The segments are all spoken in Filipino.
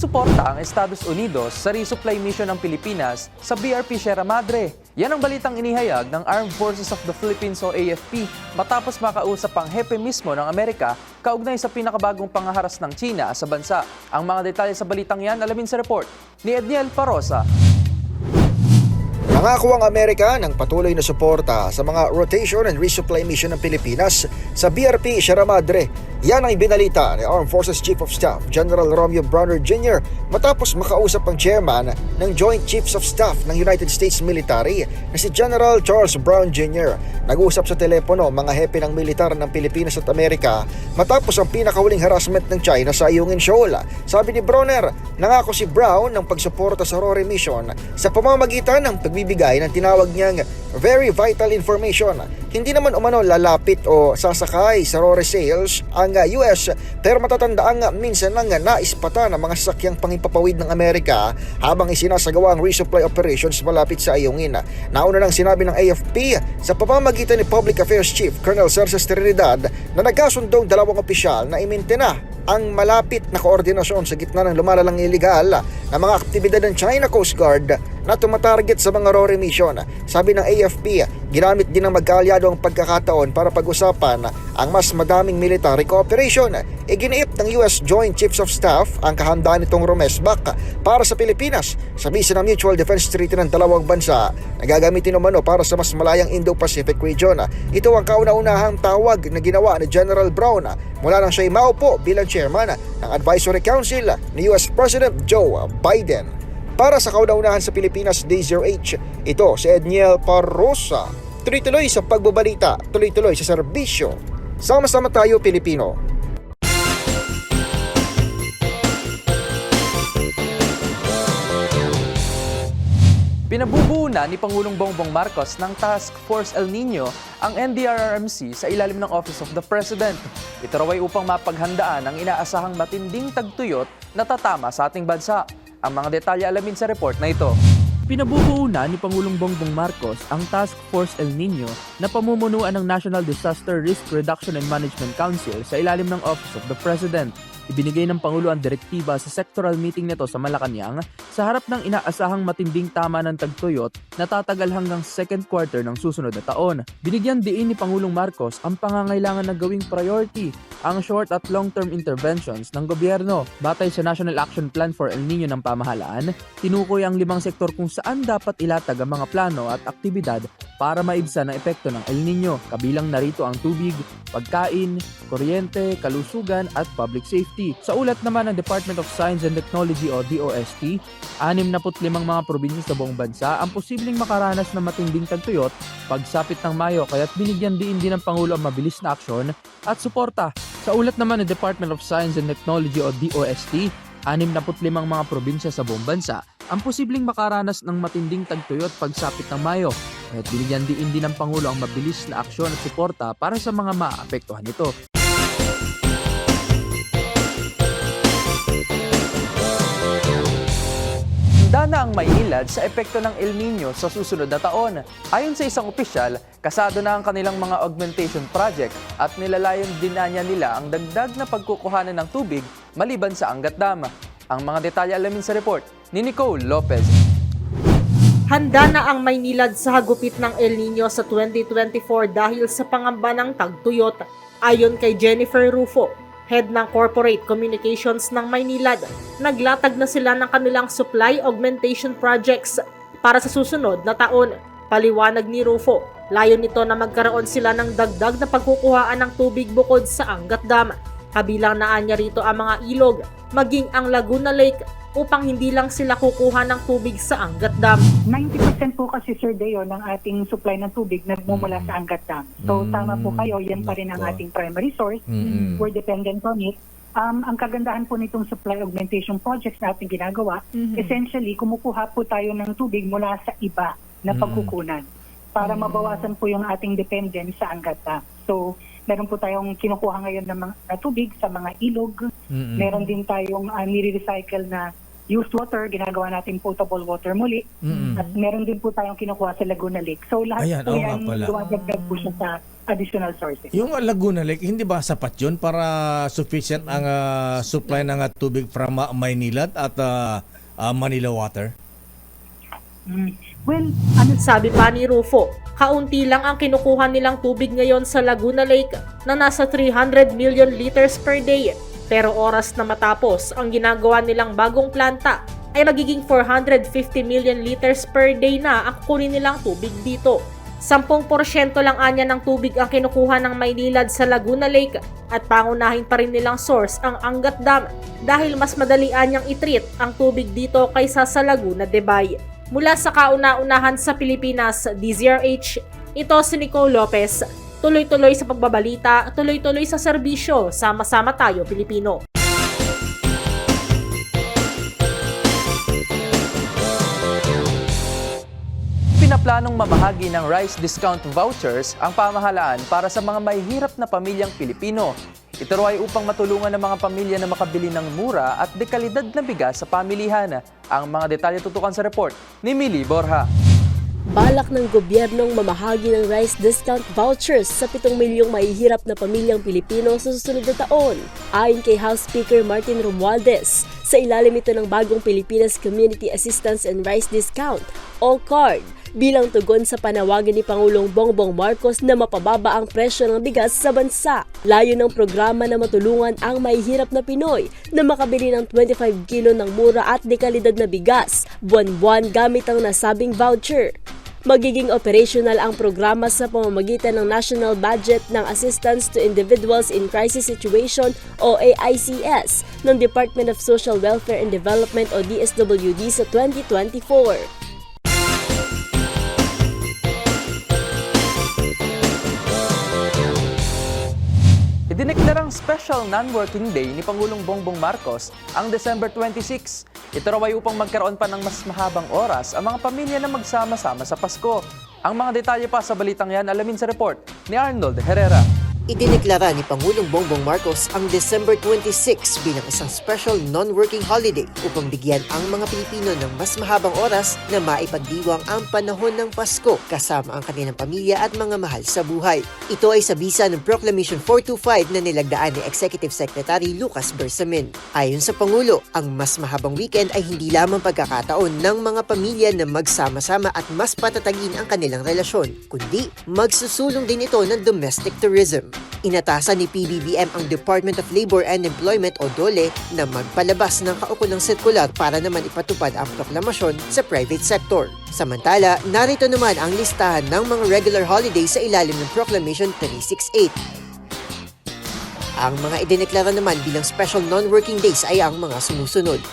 Susuporta ang Estados Unidos sa resupply mission ng Pilipinas sa BRP Sierra Madre. Yan ang balitang inihayag ng Armed Forces of the Philippines o AFP matapos makausap ang hepe mismo ng Amerika kaugnay sa pinakabagong pangaharas ng China sa bansa. Ang mga detalye sa balitang yan alamin sa report ni Edniel Parosa. Nangako ang Amerika ng patuloy na suporta sa mga rotation and resupply mission ng Pilipinas sa BRP Sierra Madre. Yan ang ibinalita ni Armed Forces Chief of Staff General Romeo Browner Jr. matapos makausap ang chairman ng Joint Chiefs of Staff ng United States Military na si General Charles Brown Jr. Nag-usap sa telepono mga hepe ng militar ng Pilipinas at Amerika matapos ang pinakahuling harassment ng China sa Ayungin Shoal. Sabi ni Browner, nangako si Brown ng pagsuporta sa RORE mission sa pamamagitan ng pagbibigay ng tinawag niyang very vital information. Hindi naman umano lalapit o sasakay sa RORE sales ang uh, US pero matatandaan minsan nang naispata ng mga sasakyang pangipapawid ng Amerika habang isinasagawa ang resupply operations malapit sa Ayungin. Nauna nang sinabi ng AFP sa pamamagitan ni Public Affairs Chief Colonel Sergio Trinidad na nagkasundong dalawang opisyal na imintina ang malapit na koordinasyon sa gitna ng lumalalang iligal na mga aktibidad ng China Coast Guard na tumatarget sa mga RORE mission. Sabi ng AFP, ginamit din ng magkaalyado ang pagkakataon para pag-usapan ang mas madaming military cooperation. Iginiit ng US Joint Chiefs of Staff ang kahandaan nitong rumesbak para sa Pilipinas sa bisa ng Mutual Defense Treaty ng dalawang bansa na gagamitin umano para sa mas malayang Indo-Pacific region. Ito ang kauna-unahang tawag na ginawa ni General Brown mula nang siya'y maupo bilang chairman ng Advisory Council ni US President Joe Biden. Para sa kauna-unahan sa Pilipinas DZRH, ito si Edniel Parrosa. Tuloy-tuloy sa pagbabalita, tuloy-tuloy sa serbisyo. Sama-sama tayo Pilipino. Pinabubuo na ni Pangulong Bongbong Marcos ng Task Force El Nino ang NDRRMC sa ilalim ng Office of the President. Ito raw ay upang mapaghandaan ang inaasahang matinding tagtuyot na tatama sa ating bansa. Ang mga detalye alamin sa report na ito. Pinabubuo na ni Pangulong Bongbong Marcos ang Task Force El Nino na pamumunuan ng National Disaster Risk Reduction and Management Council sa ilalim ng Office of the President. Ibinigay ng Pangulo ang direktiba sa sectoral meeting nito sa Malacanang sa harap ng inaasahang matinding tama ng tagtuyot na tatagal hanggang second quarter ng susunod na taon. Binigyan diin ni Pangulong Marcos ang pangangailangan na gawing priority ang short at long-term interventions ng gobyerno. Batay sa National Action Plan for El Nino ng pamahalaan, tinukoy ang limang sektor kung saan dapat ilatag ang mga plano at aktibidad para maibsan ang epekto ng El Nino. Kabilang narito ang tubig, pagkain, kuryente, kalusugan at public safety. Sa ulat naman ng Department of Science and Technology o DOST, 65 mga probinsya sa buong bansa ang posibleng makaranas ng matinding tagtuyot pagsapit ng Mayo kaya't binigyan din din ng Pangulo ang mabilis na aksyon at suporta. Sa ulat naman ng Department of Science and Technology o DOST, 65 mga probinsya sa buong bansa ang posibleng makaranas ng matinding tagtuyot pagsapit ng Mayo. Kaya't binigyan din din ng Pangulo ang mabilis na aksyon at suporta para sa mga maapektuhan nito. Handa ang Maynilad sa epekto ng El Nino sa susunod na taon. Ayon sa isang opisyal, kasado na ang kanilang mga augmentation project at nilalayon din na niya nila ang dagdag na pagkukuhanan ng tubig maliban sa Angat Dam. Ang mga detalye alamin sa report ni Nicole Lopez. Handa na ang Maynilad sa hagupit ng El Nino sa 2024 dahil sa pangamba ng tagtuyot. Ayon kay Jennifer Rufo, head ng Corporate Communications ng Maynilad, naglatag na sila ng kanilang supply augmentation projects para sa susunod na taon. Paliwanag ni Rufo, layon nito na magkaroon sila ng dagdag na pagkukuhaan ng tubig bukod sa Angat Dam. Kabilang naan niya rito ang mga ilog, maging ang Laguna Lake upang hindi lang sila kukuha ng tubig sa Angat Dam. 90% po kasi Sir Deo ng ating supply ng tubig nagmumula sa Angat Dam. So Mm. tama po kayo, yan pa rin ang ating primary source. Mm-mm. We're dependent on it. Um, ang kagandahan po nitong supply augmentation projects na ating ginagawa, essentially kumukuha po tayo ng tubig mula sa iba na Mm. pagkukunan para mabawasan po yung ating dependence sa Angat Dam. So meron po tayong kinukuha ngayon ng mga na tubig sa mga ilog. Mm-mm. Meron din tayong uh, nire-recycle na used water, ginagawa natin potable water muli. Mm-mm. At meron din po tayong kinukuha sa Laguna Lake. So lahat Ayan, po yan dumadagdag po siya sa additional sources. Yung Laguna Lake, hindi ba sapat yun para sufficient ang ah, supply ng ah, tubig from ah, Maynilad at ah, ah, Manila Water? Well, ano Sabi pa ni Rufo, kaunti lang ang kinukuha nilang tubig ngayon sa Laguna Lake na nasa 300 million liters per day. Pero oras na matapos, ang ginagawa nilang bagong planta ay magiging 450 million liters per day na ang kukunin nilang tubig dito. 10% lang anya ng tubig ang kinukuha ng Maynilad sa Laguna Lake at pangunahin pa rin nilang source ang Angat Dam dahil mas madali anyang itreat ang tubig dito kaysa sa Laguna de Bay. Mula sa kauna-unahan sa Pilipinas, DZRH, ito si Nicole Lopez. Tuloy-tuloy sa pagbabalita, tuloy-tuloy sa serbisyo, sama-sama tayo Pilipino. Pinaplanong mamahagi ng rice discount vouchers ang pamahalaan para sa mga mahihirap na pamilyang Pilipino. Ito raw ay upang matulungan ng mga pamilya na makabili ng mura at dekalidad na bigas sa pamilihan. Ang mga detalye tutukan sa report ni Millie Borja. Balak ng gobyernong mamahagi ng rice discount vouchers sa 7 milyong mahihirap na pamilyang Pilipino sa susunod na taon. Ayon kay House Speaker Martin Romualdez, sa ilalim ito ng bagong Pilipinas Community Assistance and Rice Discount o CARD bilang tugon sa panawagan ni Pangulong Bongbong Marcos na mapababa ang presyo ng bigas sa bansa. Layo ng programa na matulungan ang mahihirap na Pinoy na makabili ng 25 kilo ng mura at dekalidad na bigas buwan-buwan gamit ang nasabing voucher. Magiging operational ang programa sa pamamagitan ng National Budget ng Assistance to Individuals in Crisis Situation o AICS ng Department of Social Welfare and Development o DSWD sa 2024. Idineklarang special non-working day ni Pangulong Bongbong Marcos ang December 26. Ito raw ay upang magkaroon pa ng mas mahabang oras ang mga pamilya na magsama-sama sa Pasko. Ang mga detalye pa sa balitang yan alamin sa report ni Arnold Herrera. Idineklara ni Pangulong Bongbong Marcos ang December 26 bilang isang special non-working holiday upang bigyan ang mga Pilipino ng mas mahabang oras na maipagdiwang ang panahon ng Pasko kasama ang kanilang pamilya at mga mahal sa buhay. Ito ay sa bisa ng Proclamation 425 na nilagdaan ni Executive Secretary Lucas Bersamin. Ayon sa Pangulo, ang mas mahabang weekend ay hindi lamang pagkakataon ng mga pamilya na magsama-sama at mas patatagin ang kanilang relasyon, kundi magsusulong din ito ng domestic tourism. Inatasan ni PBBM ang Department of Labor and Employment o DOLE na magpalabas ng kaukulang sirkular para naman ipatupad ang proklamasyon sa private sector. Samantala, narito naman ang listahan ng mga regular holidays sa ilalim ng Proclamation 368. Ang mga idineklara naman bilang special non-working days ay ang mga sumusunod.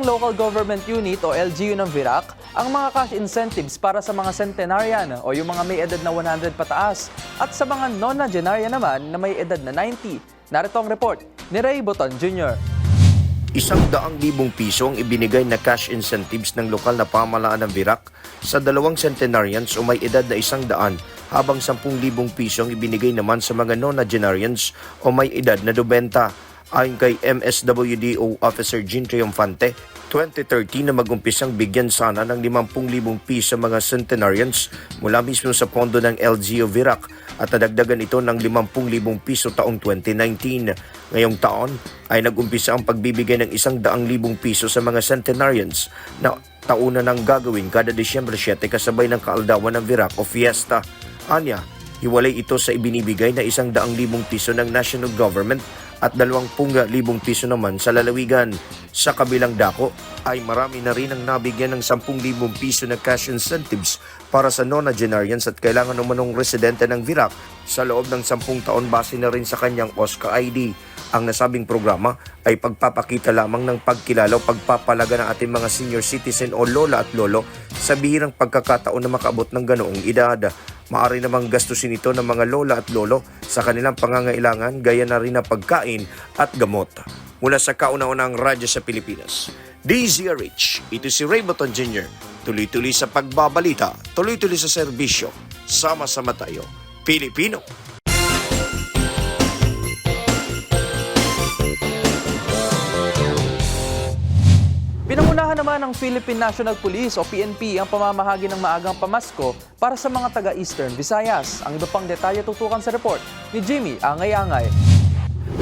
Ng Local Government Unit o LGU ng VIRAC ang mga cash incentives para sa mga centenarian o yung mga may edad na 100 pataas at sa mga nonagenarian naman na may edad na 90. Narito ang report ni Ray Boton Jr. Isang daang libong piso ang ibinigay na cash incentives ng lokal na pamalaan ng Virac sa dalawang centenarians o may edad na isang daan habang sampung libong piso ang ibinigay naman sa mga nonagenarians o may edad na 90 ayon kay MSWDO Officer Jean Triumfante, 2013 na mag-umpisang bigyan sana ng 50,000 piso sa mga centenarians mula mismo sa pondo ng LGU Virac at nadagdagan ito ng 50,000 piso taong 2019. Ngayong taon ay nag-umpisa ang pagbibigay ng 100,000 piso sa mga centenarians na tauna nang gagawin kada Disyembre 7 kasabay ng kaaldawan ng Virac o Fiesta. Anya, hiwalay ito sa ibinibigay na 100,000 piso ng national government at 20,000 piso naman sa lalawigan. Sa kabilang dako ay marami na rin ang nabigyan ng 10,000 piso na cash incentives para sa nonagenarians at kailangan umanong residente ng Virac sa loob ng 10 taon base na rin sa kanyang OSCA ID. Ang nasabing programa ay pagpapakita lamang ng pagkilala o pagpapalaga ng ating mga senior citizen o lola at lolo sa bihirang pagkakataon na makaabot ng ganoong edad. Maari namang gastusin ito ng mga lola at lolo sa kanilang pangangailangan gaya na rin na pagkain at gamot. Mula sa kauna-unang radyo sa Pilipinas, DZRH, ito si Ray Baton Jr. Tuloy-tuloy sa pagbabalita, tuloy-tuloy sa serbisyo. Sama-sama tayo, Pilipino. Pinangunahan naman ng Philippine National Police o PNP ang pamamahagi ng maagang pamasko para sa mga taga-Eastern Visayas. Ang iba pang detalye tutukan sa report ni Jimmy Angay-Angay.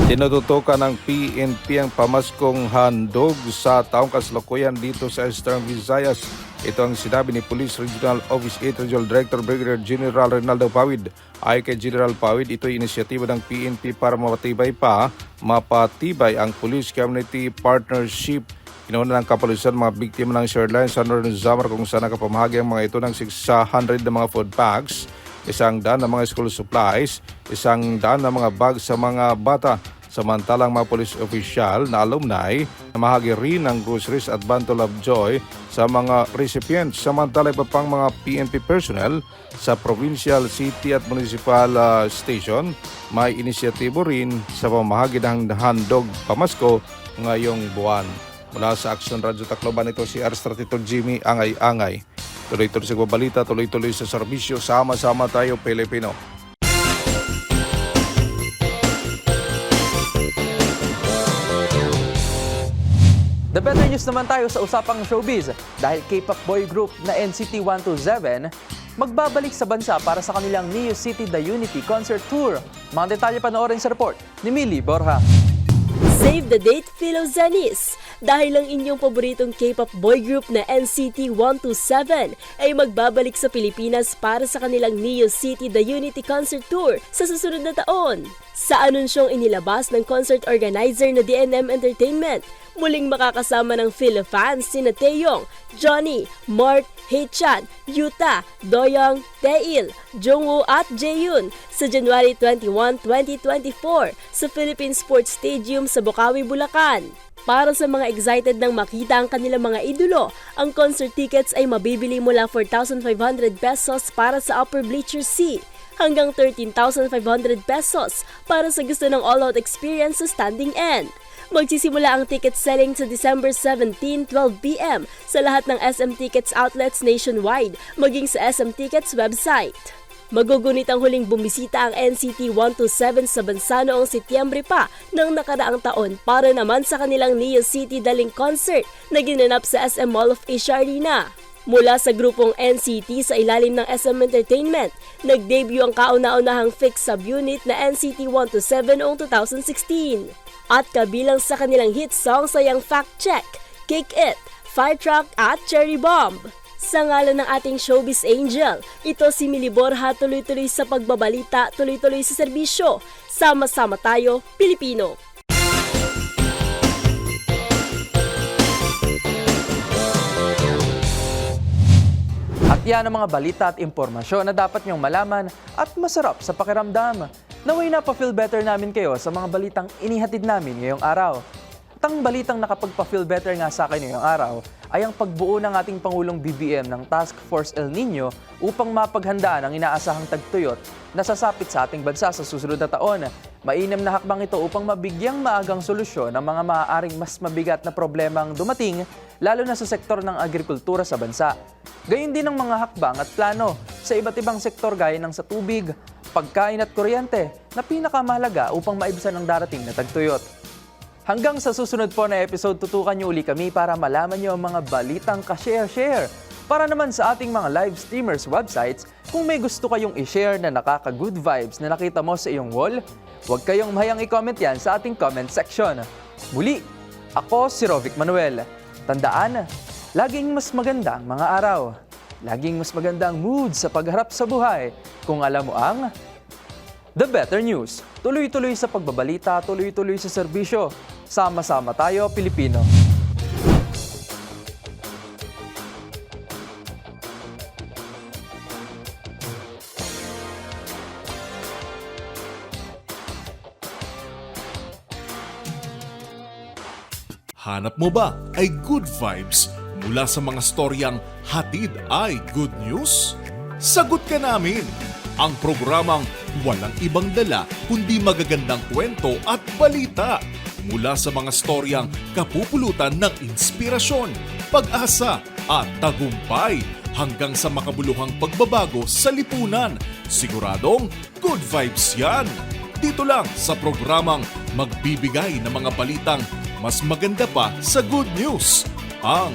Tinututukan ng PNP ang pamaskong handog sa taong kasalukuyan dito sa Eastern Visayas. Ito ang sinabi ni Police Regional Office 8 Regional Director Brigadier General Ronaldo Pawid. Ay kay General Pawid, ito ay inisyatiba ng PNP para mapatibay pa, mapatibay ang Police Community Partnership Inauna ng kapulisan mga biktima ng shared line sa Northern Zamar kung saan nakapamahagi ang mga ito ng 600 na mga food packs, isang daan na mga school supplies, isang daan na mga bag sa mga bata. Samantalang mga police official na alumni na mahagi rin ng groceries at bundle of joy sa mga recipients. Samantala iba pang mga PNP personnel sa provincial, city at municipal ah, station may inisyatibo rin sa pamahagi ng handog pamasko ngayong buwan. Mula sa Action Radio Tacloban ito si R32 Jimmy Angay-Angay. Tuloy-tuloy sa balita, tuloy-tuloy sa serbisyo, sama-sama tayo Pilipino. The better news naman tayo sa usapang showbiz dahil K-pop boy group na NCT 127 magbabalik sa bansa para sa kanilang Neo City The Unity Concert Tour. Mga detalye panoorin sa report ni Millie Borja. Save the date, Philozenis! Dahil ang inyong paboritong K-pop boy group na NCT 127 ay magbabalik sa Pilipinas para sa kanilang Neo City The Unity Concert Tour sa susunod na taon. Sa anunsyong inilabas ng concert organizer na DNM Entertainment, muling makakasama ng fans sina Taeyong, Johnny, Mark, Haechan, Yuta, Doyoung, Taeil, Jungwoo at Jaehyun sa January 21, 2024 sa Philippine Sports Stadium sa Bocaue, Bulacan. Para sa mga excited nang makita ang kanilang mga idolo, ang concert tickets ay mabibili mula 4,500 pesos para sa Upper Bleacher C hanggang 13,500 pesos para sa gusto ng all-out experience sa standing end. Magsisimula ang ticket selling sa December 17, 12pm sa lahat ng SM Tickets outlets nationwide, maging sa SM Tickets website. Magugunit ang huling bumisita ang NCT 127 sa bansa noong Setyembre pa ng nakaraang taon para naman sa kanilang Neo City Daling Concert na ginanap sa SM Mall of Asia Arena. Mula sa grupong NCT sa ilalim ng SM Entertainment, nag-debut ang kauna-unahang fixed subunit na NCT 127 noong 2016. At kabilang sa kanilang hit songs ay ang Fact Check, Kick It, Fire Truck at Cherry Bomb. Sa ngalan ng ating showbiz angel, ito si Mili Borja tuloy-tuloy sa pagbabalita, tuloy-tuloy sa serbisyo. Sama-sama tayo, Pilipino. At yan ang mga balita at impormasyon na dapat niyong malaman at masarap sa pakiramdam. Naway na pa-feel better namin kayo sa mga balitang inihatid namin ngayong araw. At Isang balitang nakapagpa-feel better nga sa akin ngayong araw ay ang pagbuo ng ating Pangulong BBM ng Task Force El Nino upang mapaghandaan ang inaasahang tagtuyot na sasapit sa ating bansa sa susunod na taon. Mainam na hakbang ito upang mabigyang maagang solusyon ang mga maaaring mas mabigat na problemang dumating lalo na sa sektor ng agrikultura sa bansa. Gayun din ang mga hakbang at plano sa iba't ibang sektor gaya ng sa tubig, pagkain at kuryente na pinakamahalaga upang maibsan ang darating na tagtuyot. Hanggang sa susunod po na episode, tutukan niyo uli kami para malaman niyo ang mga balitang ka-share-share. Para naman sa ating mga live streamers websites, kung may gusto kayong i-share na nakaka-good vibes na nakita mo sa iyong wall, huwag kayong mahayang i-comment yan sa ating comment section. Muli, ako si Rovic Manuel. Tandaan, laging mas maganda ang mga araw. Laging mas maganda ang mood sa pagharap sa buhay kung alam mo ang The Better News. Tuloy-tuloy sa pagbabalita, tuloy-tuloy sa serbisyo. Sama-sama tayo, Pilipino. Hanap mo ba ay good vibes mula sa mga storyang hatid ay good news? Sagot ka namin! Ang programang walang ibang dala kundi magagandang kwento at balita mula sa mga storyang kapupulutan ng inspirasyon, pag-asa at tagumpay hanggang sa makabuluhang pagbabago sa lipunan. Siguradong good vibes yan! Dito lang sa programang magbibigay ng mga balitang mas maganda pa sa good news. Ang